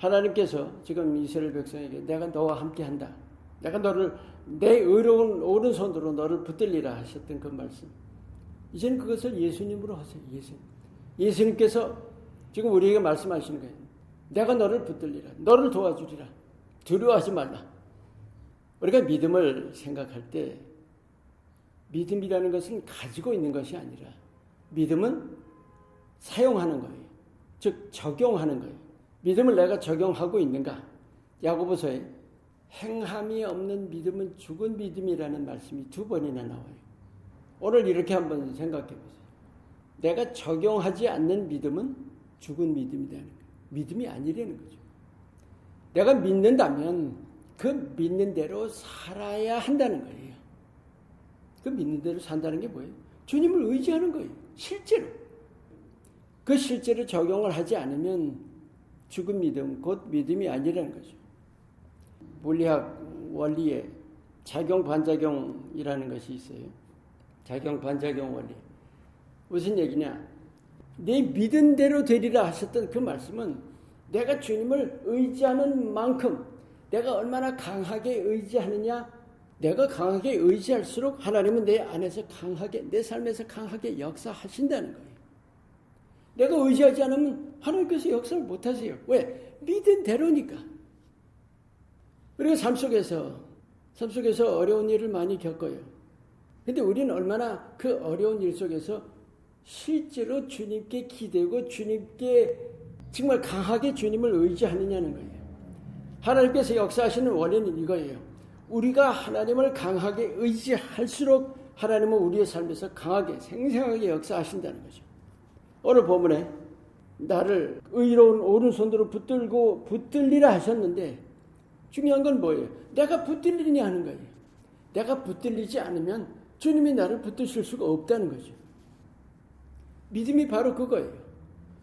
하나님께서 지금 이스라엘 백성에게 내가 너와 함께 한다. 내가 너를 내 의로운 오른손으로 너를 붙들리라 하셨던 그 말씀. 이제는 그것을 예수님으로 하세요. 예수님. 예수님께서 지금 우리에게 말씀하시는 거예요. 내가 너를 붙들리라. 너를 도와주리라. 두려워하지 말라. 우리가 믿음을 생각할 때 믿음이라는 것은 가지고 있는 것이 아니라 믿음은 사용하는 거예요. 즉 적용하는 거예요. 믿음을 내가 적용하고 있는가? 야고보서에 행함이 없는 믿음은 죽은 믿음이라는 말씀이 두 번이나 나와요. 오늘 이렇게 한번 생각해 보세요. 내가 적용하지 않는 믿음은 죽은 믿음이라는 거예요. 믿음이 아니라는 거죠. 내가 믿는다면 그 믿는 대로 살아야 한다는 거예요. 그 믿는 대로 산다는 게 뭐예요? 주님을 의지하는 거예요. 실제로. 그 실제로 적용을 하지 않으면 죽은 믿음, 곧 믿음이 아니라는 거죠. 물리학 원리에 작용 반작용이라는 것이 있어요. 작용 반작용 원리. 무슨 얘기냐? 내 믿은 대로 되리라 하셨던 그 말씀은 내가 주님을 의지하는 만큼 내가 얼마나 강하게 의지하느냐 내가 강하게 의지할수록 하나님은 내 안에서 강하게 내 삶에서 강하게 역사하신다는 거예요. 내가 의지하지 않으면 하나님께서 역사를 못 하세요. 왜? 믿은 대로니까. 우리가 삶 속에서 삶 속에서 어려운 일을 많이 겪어요. 근데 우리는 얼마나 그 어려운 일 속에서 실제로 주님께 기대고 주님께 정말 강하게 주님을 의지하느냐는 거예요. 하나님께서 역사하시는 원인은 이거예요. 우리가 하나님을 강하게 의지할수록 하나님은 우리의 삶에서 강하게 생생하게 역사하신다는 거죠. 오늘 본문에 나를 의로운 오른손으로 붙들고 붙들리라 하셨는데 중요한 건 뭐예요? 내가 붙들리냐 하는 거예요. 내가 붙들리지 않으면 주님이 나를 붙드실 수가 없다는 거죠. 믿음이 바로 그거예요.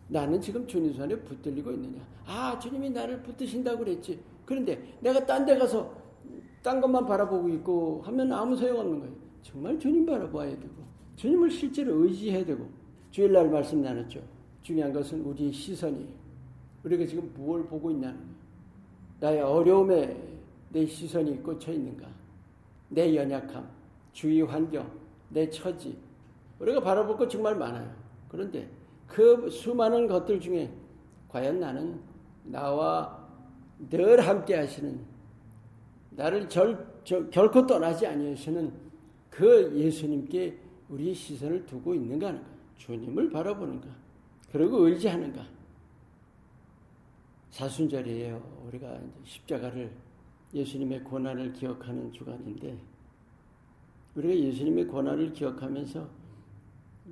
나는 지금 주님 손에 붙들리고 있느냐. 아, 주님이 나를 붙드신다고 그랬지. 그런데 내가 딴 데 가서 딴 것만 바라보고 있고 하면 아무 소용없는 거예요. 정말 주님 바라봐야 되고, 주님을 실제로 의지해야 되고, 주일날 말씀 나눴죠. 중요한 것은 우리의 시선이 우리가 지금 무엇을 보고 있냐는 거예요. 나의 어려움에 내 시선이 꽂혀 있는가? 내 연약함, 주위 환경, 내 처지. 우리가 바라볼 것 정말 많아요. 그런데 그 수많은 것들 중에 과연 나는 나와 늘 함께 하시는 나를 절, 저, 결코 떠나지 아니하시는 그 예수님께 우리의 시선을 두고 있는가 하는 거예요. 주님을 바라보는가? 그리고 의지하는가? 사순절이에요. 우리가 십자가를 예수님의 고난을 기억하는 주간인데 우리가 예수님의 고난을 기억하면서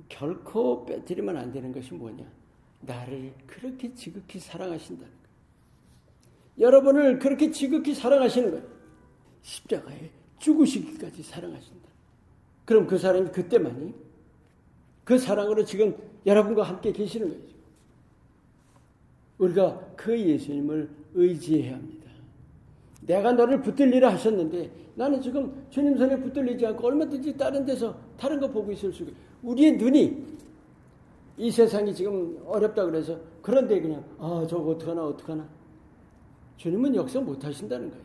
결코 빼뜨리면 안 되는 것이 뭐냐? 나를 그렇게 지극히 사랑하신다는 거예요. 여러분을 그렇게 지극히 사랑하시는 거예요. 십자가에 죽으시기까지 사랑하신다. 그럼 그 사람이 그때만이 그 사랑으로 지금 여러분과 함께 계시는 거죠. 우리가 그 예수님을 의지해야 합니다. 내가 너를 붙들리라 하셨는데 나는 지금 주님 손에 붙들리지 않고 얼마든지 다른 데서 다른 거 보고 있을 수가 우리의 눈이 이 세상이 지금 어렵다 그래서 그런데 그냥 아 저거 어떡하나 어떡하나 주님은 역사 못 하신다는 거예요.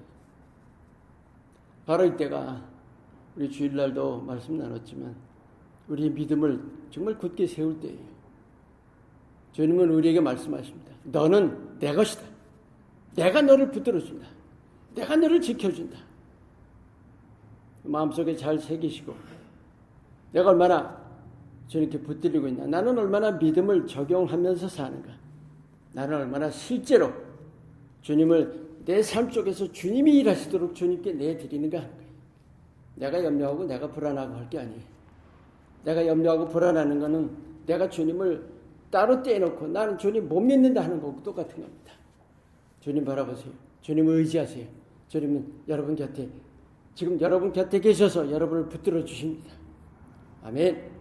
바로 이때가 우리 주일날도 말씀 나눴지만 우리의 믿음을 정말 굳게 세울 때예요. 주님은 우리에게 말씀하십니다. 너는 내 것이다. 내가 너를 붙들어준다. 내가 너를 지켜준다. 마음속에 잘 새기시고 내가 얼마나 주님께 붙들리고 있나 나는 얼마나 믿음을 적용하면서 사는가 나는 얼마나 실제로 주님을 내 삶 속에서 주님이 일하시도록 주님께 내드리는가. 내가 염려하고 내가 불안하고 할 게 아니에요. 내가 염려하고 불안하는 거는 내가 주님을 따로 떼놓고 나는 주님 못 믿는다 하는 거고 똑같은 겁니다. 주님 바라보세요. 주님을 의지하세요. 주님은 여러분 곁에 지금 여러분 곁에 계셔서 여러분을 붙들어 주십니다. 아멘.